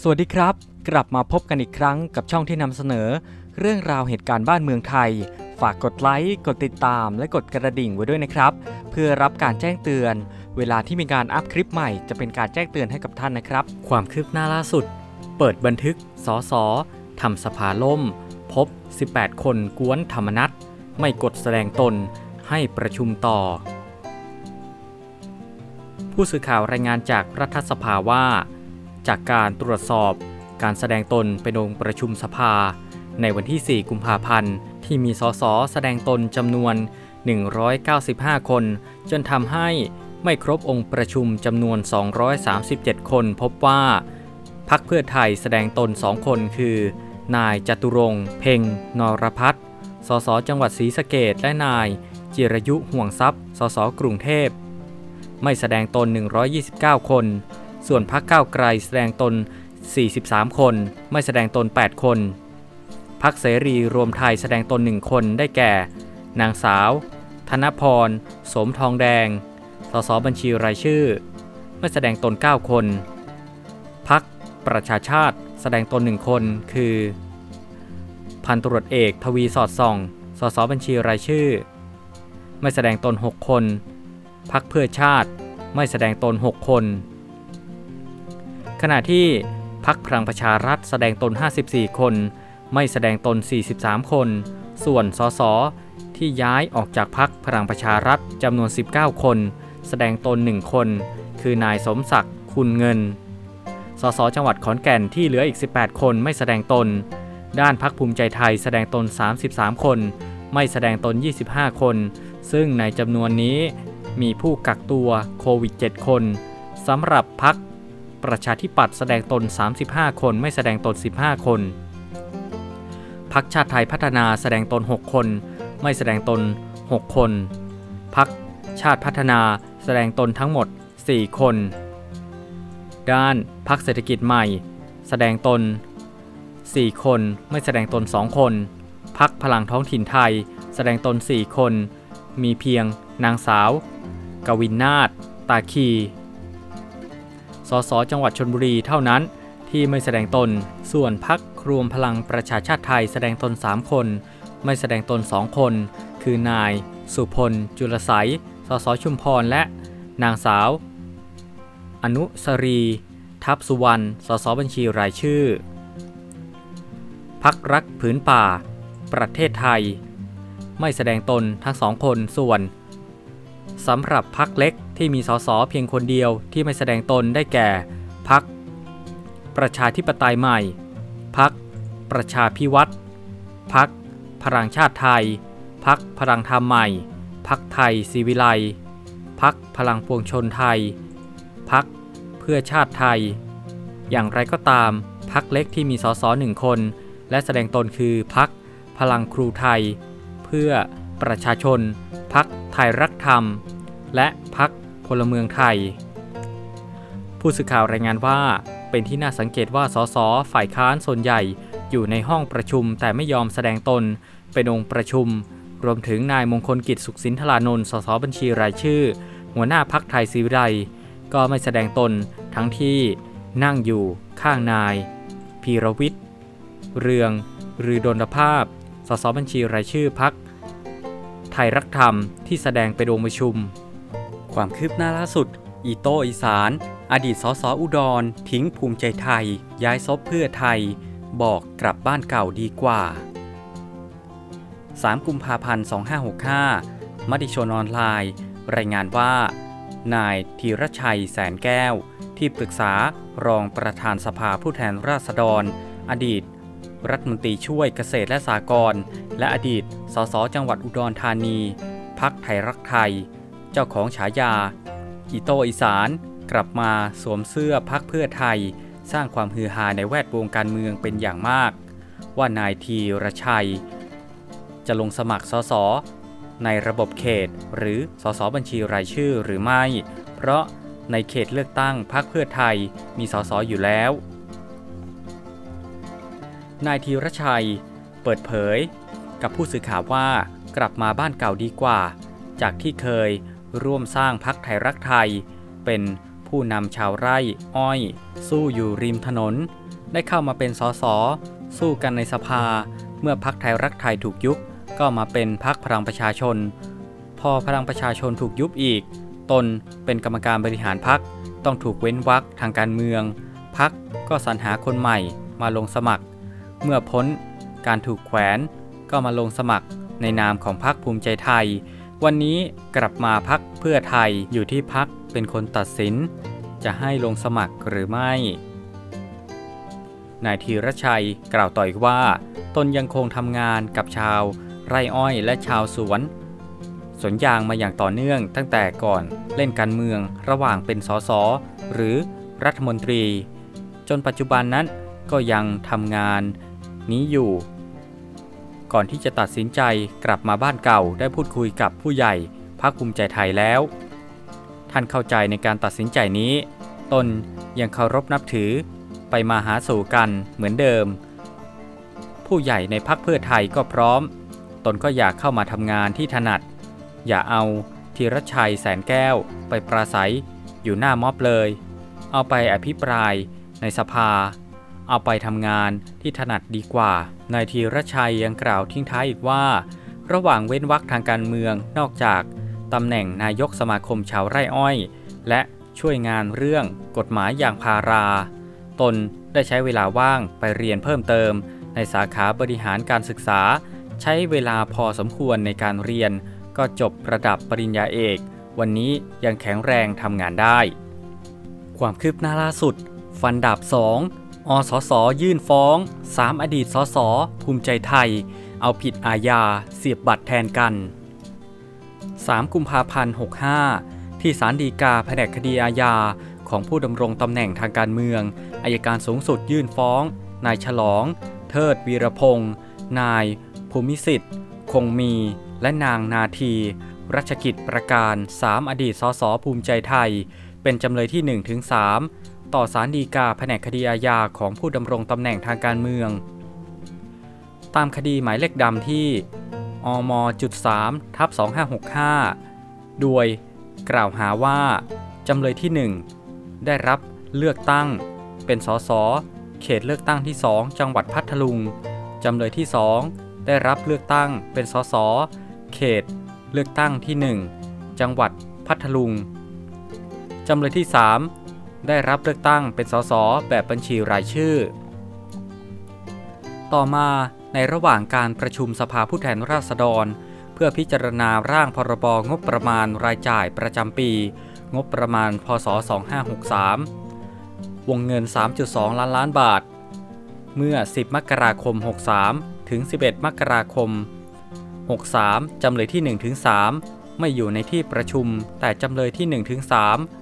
สวัสดีครับ กลับมาพบกันอีกครั้งกับช่องที่นำเสนอ เรื่องราวเหตุการณ์บ้านเมืองไทย ฝากกดไลค์กดติดตาม และกดกระดิ่งไว้ด้วยนะครับ เพื่อรับการแจ้งเตือน เวลาที่มีการอัพคลิปใหม่จะเป็นการแจ้งเตือนให้กับท่านนะครับ ความคืบหน้าล่าสุด เปิดบันทึกสอสอทำสภาล่ม พบ 18 คนกวนธรรมนัตไม่กดแสดงตนให้ประชุมต่อ ผู้สื่อข่าวรายงานจากรัฐสภาว่า จากการตรวจสอบการแสดงตนเป็นองค์ประชุมสภา ในวันที่ 4 กุมภาพันธ์ ที่มีสสแสดงตนจำนวน 195 คน จนทำให้ไม่ครบองค์ประชุมจำนวน 237 คนพบว่า พักเพื่อไทยแสดงตน 2 คนคือ นายจตุรงเพ็งนรพัฒน์สสจังหวัดศรีสะเกดและนาย จิรยุห่วงทรัพย์ สสกรุงเทพ ไม่แสดงตน 129 คน ส่วนพรรคก้าวไกลแสดงตน 43 คน ไม่แสดงตน 8 คนพรรคเสรีรวมไทยแสดงตน 1 คนได้แก่ นางสาว ธนพร สมทองแดง สสบัญชีรายชื่อ ไม่แสดงตน 9 คนพรรคประชาชาติแสดงตน 1 คน คือ พันตรวจเอกทวีสอดส่อง สสบัญชีรายชื่อ ไม่แสดงตน 6 คนพักเพื่อชาติไม่แสดงตน 6 คน ขณะที่พักพลังประชารัฐแสดงตน 54 คน ไม่แสดงตน 43 คน ส่วนสสที่ย้ายออกจากพักพลังประชารัฐจำนวน 19 คน แสดงตน 1 คน คือนายสมศักดิ์คุณเงิน สสจังหวัดขอนแก่นที่เหลืออีก 18 คนไม่แสดงตน ด้านพักภูมิใจไทยแสดงตน 33 คน ไม่แสดงตน 25 คน ซึ่งในจำนวนนี้มีผู้กักตัวโควิด 7 คนสำหรับพัก ประชาธิปัตย์แสดงตน 35 คนไม่แสดงตน 15 คนพักชาติไทยพัฒนาแสดงตน 6 คน ไม่แสดงตน 6 คนพักชาติพัฒนาแสดงตนทั้งหมด 4 คน ด้านพักเศรษฐกิจใหม่ แสดงตน 4 คน ไม่แสดงตน 2 คนพักพลังท้องถิ่นไทย แสดงตน 4 คน มีเพียงนางสาว กวินนาฏตาคี สสจังหวัดชนบุรีเท่านั้น ที่ไม่แสดงตน ส่วนพักรวมพลังประชาชาติไทยแสดงตน 3 คน ไม่แสดงตน 2 คน คือนาย สุพล จุลไสยสสชุมพร และนางสาว อนุสรี ทัพสุวรรณ สสบัญชีรายชื่อ พักรักผืนป่า ประเทศไทย ไม่แสดงตนทั้งสองคนส่วน สำหรับพักเล็กที่มีสสเพียงคนเดียวที่ไม่แสดงตนได้แก่พักประชาธิปไตยใหม่ พักประชาพิวัตรพักพลังชาติไทย พักพลังธรรมใหม่ พักไทยศรีวิไลพักพลังปวงชนไทย พักเพื่อชาติไทย อย่างไรก็ตาม พักเล็กที่มีสสหนึ่งคน และแสดงตนคือพักพลังครูไทย เพื่อ ประชาชน พักไทยรักธรรม และพักพลเมืองไทย ผู้สื่อข่าวรายงานว่า เป็นที่น่าสังเกตว่าสสฝ่ายค้านส่วนใหญ่อยู่ในห้องประชุมแต่ไม่ยอมแสดงตนเป็นองค์ประชุม รวมถึงนายมงคลกิจสุขสินธลานนท์สสบัญชีรายชื่อ หัวหน้าพักไทยศรีวิไลก็ไม่แสดงตนทั้งที่นั่งอยู่ข้างนาย พีรวิทย์ เรือง หรือดลภาพ สสบัญชีรายชื่อพัก ไทยรักธรรมที่แสดงเป็นองประชุม ความคืบหน้าล่าสุด อีโตอีสาน อดีตสสอุดร ทิ้งภูมิใจไทย ย้ายซบเพื่อไทย บอกกลับบ้านเก่าดีกว่า 3 กุมภาพันธ์ 2565 มติชนออนไลน์ รายงานว่า นายธีรชัยแสนแก้ว ที่ปรึกษารองประธานสภาผู้แทนราษฎร อดีต รัฐมนตรีช่วยเกษตรและสหกรณ์และอดีต สสจังหวัดอุดรธานี พักไทยรักไทย เจ้าของฉายา อีโตอีสาน กลับมาสวมเสื้อพักเพื่อไทย สร้างความฮือฮาในแวดวงการเมืองเป็นอย่างมาก ว่านายทีรชัย จะลงสมัครสสในระบบเขต หรือสสบัญชีรายชื่อหรือไม่ เพราะในเขตเลือกตั้งพรรคเพื่อไทยมีสสอยู่แล้ว นายธีรชัย เปิดเผย กับผู้สื่อข่าวว่ากลับมาบ้านเก่าดีกว่า จากที่เคยร่วมสร้างพักไทยรักไทย เป็นผู้นำชาวไร่อ้อย สู้อยู่ริมถนน ได้เข้ามาเป็นสสสู้กันในสภา เมื่อพักไทยรักไทยถูกยุบก็มาเป็นพักพลังประชาชน พอพลังประชาชนถูกยุบอีก ตนเป็นกรรมการบริหารพักต้องถูกเว้นวรรคทางการเมืองพักก็สรรหาคนใหม่มาลงสมัคร เมื่อพ้นการถูกแขวนก็มาลงสมัครในนามของพักภูมิใจไทย วันนี้กลับมาพักเพื่อไทยอยู่ที่พักเป็นคนตัดสิน จะให้ลงสมัครหรือไม่ นายธีรชัยกล่าวต่ออีกว่า ตนยังคงทำงานกับชาว ไร่อ้อยและชาวสวน สวนยางมาอย่างต่อเนื่องตั้งแต่ก่อนเล่นการเมืองระหว่างเป็นสสหรือรัฐมนตรี จนปัจจุบันนั้นก็ยังทำงาน นี้อยู่ ก่อนที่จะตัดสินใจกลับมาบ้านเก่าได้พูดคุยกับผู้ใหญ่พรรคภูมิใจไทยแล้ว ท่านเข้าใจในการตัดสินใจนี้ ตนยังเคารพนับถือไปมาหาสู่กันเหมือนเดิม ผู้ใหญ่ในพรรคเพื่อไทยก็พร้อม ตนก็อยากเข้ามาทำงานที่ถนัด อย่าเอาธีรชัยแสนแก้วไปปราศัยอยู่หน้าม็อบเลย เอาไปอภิปรายในสภา เอาไปทำงานที่ถนัดดีกว่า นายธีรชัยยังกล่าวทิ้งท้ายอีกว่า ระหว่างเว้นวรรคทางการเมืองนอกจากตำแหน่งนายกสมาคมชาวไร่อ้อย และช่วยงานเรื่องกฎหมายอย่างพารา ตนได้ใช้เวลาว่างไปเรียนเพิ่มเติม ในสาขาบริหารการศึกษา ใช้เวลาพอสมควรในการเรียน ก็จบระดับปริญญาเอก วันนี้ยังแข็งแรงทำงานได้ ความคืบหน้าล่าสุด ฟันดาบ 2 อสสยื่นฟ้อง 3 อดีตสสภูมิใจไทย เอาผิดอาญาเสียบบัตรแทนกัน 3 กุมภาพันธ์ 65 ที่ศาลฎีกาแผนกคดีอาญาของผู้ดำรงตำแหน่งทางการเมือง อายการสูงสุดยื่นฟ้อง นายฉลอง เทิดวีรพงษ์นาย ภูมิสิทธิ์ คงมี และนางนาที รัชกิจประการ 3 อดีตสสภูมิใจไทย เป็นจำเลยที่ 1-3 ต่อสารดีกาแผนกคดีอาญาของผู้ดำรงตำแหน่งทางการเมือง ตามคดีหมายเลขดำที่อมจุด3ทับ2565 โดยกล่าวหาว่า จำเลยที่ 1 ได้รับเลือกตั้ง เป็นสสเขตเลือกตั้งที่ 2 จังหวัดพัทลุง จำเลยที่ 2 ได้รับเลือกตั้งเป็นสสเขต เลือกตั้งที่ 1 จังหวัดพัทลุง จำเลยที่ 3 ได้รับเลือกตั้งเป็นสสแบบบัญชีรายชื่อ ต่อมาในระหว่างการประชุมสภาผู้แทนราษฎร เพื่อพิจารณาร่างพรบงบประมาณรายจ่ายประจำปี งบประมาณ พศ 2563 วงเงิน 3.2 ล้านล้านบาท เมื่อ 10 มกราคม 63 ถึง 11 มกราคม 63 จำเลยที่1ถึง3ไม่อยู่ในที่ประชุม แต่จำเลยที่1ถึง3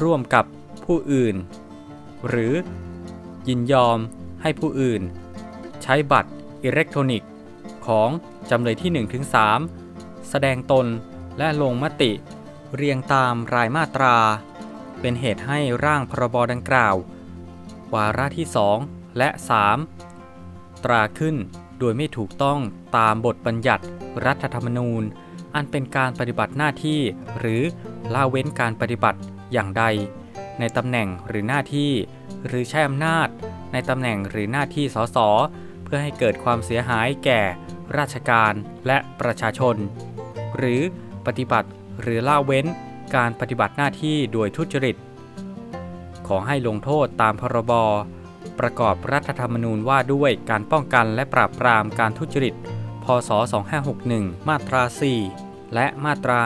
ร่วมกับผู้อื่น หรือยินยอมให้ผู้อื่น ใช้บัตรอิเล็กทรอนิกส์ ของจำเลยที่1ถึง3แสดงตนและลงมติ เรียงตามรายมาตรา เป็นเหตุให้ร่างพรบดังกล่าว วาระที่ 2 และ 3 ตราขึ้นโดยไม่ถูกต้องตามบทบัญญัติรัฐธรรมนูญ อันเป็นการปฏิบัติหน้าที่หรือละเว้นการปฏิบัติ อย่างใด ในตำแหน่งหรือหน้าที่ หรือใช้อำนาจ ในตำแหน่งหรือหน้าที่สสเพื่อให้เกิดความเสียหายแก่ ราชการและประชาชน หรือปฏิบัติหรือละเว้นการปฏิบัติหน้าที่โดยทุจริต ขอให้ลงโทษตามพรบประกอบรัฐธรรมนูญว่าด้วยการป้องกันและปราบปรามการทุจริต พศ 2561 มาตรา 4 และมาตรา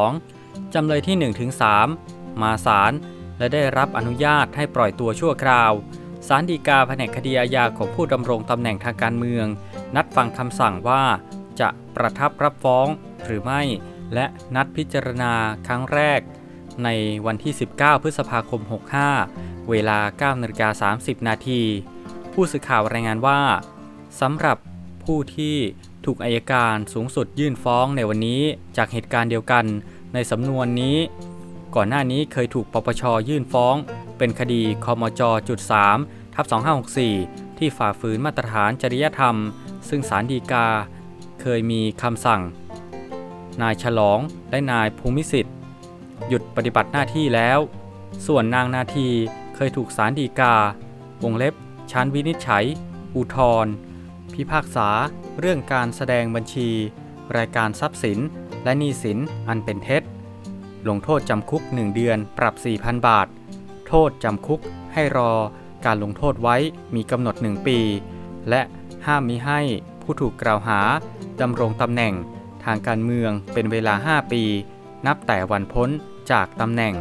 172 จำเลยที่ 1-3 มาศาลและได้รับอนุญาตให้ปล่อยตัวชั่วคราวสารดีกาแผนกคดีอาญาของผู้ดำรงตำแหน่งทางการเมือง นัดฟังคำสั่งว่าจะประทับรับฟ้องหรือไม่ และนัดพิจารณาครั้งแรก ในวันที่ 19 พฤษภาคม 65 เวลา9นาฬิกา30 นาที ผู้สื่อข่าวรายงานว่าสำหรับผู้ที่ถูกอายการสูงสุดยื่นฟ้องในวันนี้จากเหตุการณ์เดียวกัน ในสำนวนนี้ ก่อนหน้านี้เคยถูกปปชยื่นฟ้อง เป็นคดีคมจจุด3ทับ2564 ที่ฝ่าฝืนมาตรฐานจริยธรรม ซึ่งศาลฎีกา เคยมีคำสั่ง นายฉลองและนายภูมิสิทธิ์ หยุดปฏิบัติหน้าที่แล้ว ส่วนนางนาทีเคยถูกศาลฎีกาวงเล็บชั้นวินิจฉัย อุทธรณ์พิพากษาเรื่องการแสดงบัญชี รายการทรัพย์สิน และหนี้สินอันเป็นเท็จ ลงโทษจำคุก 1 เดือนปรับ 4,000 บาท โทษจำคุกให้รอ การลงโทษไว้มีกำหนด 1 ปี และห้ามมิให้ผู้ถูกกล่าวหาดำรงตำแหน่ง ทางการเมืองเป็นเวลา 5 ปี นับแต่วันพ้นจากตำแหน่ง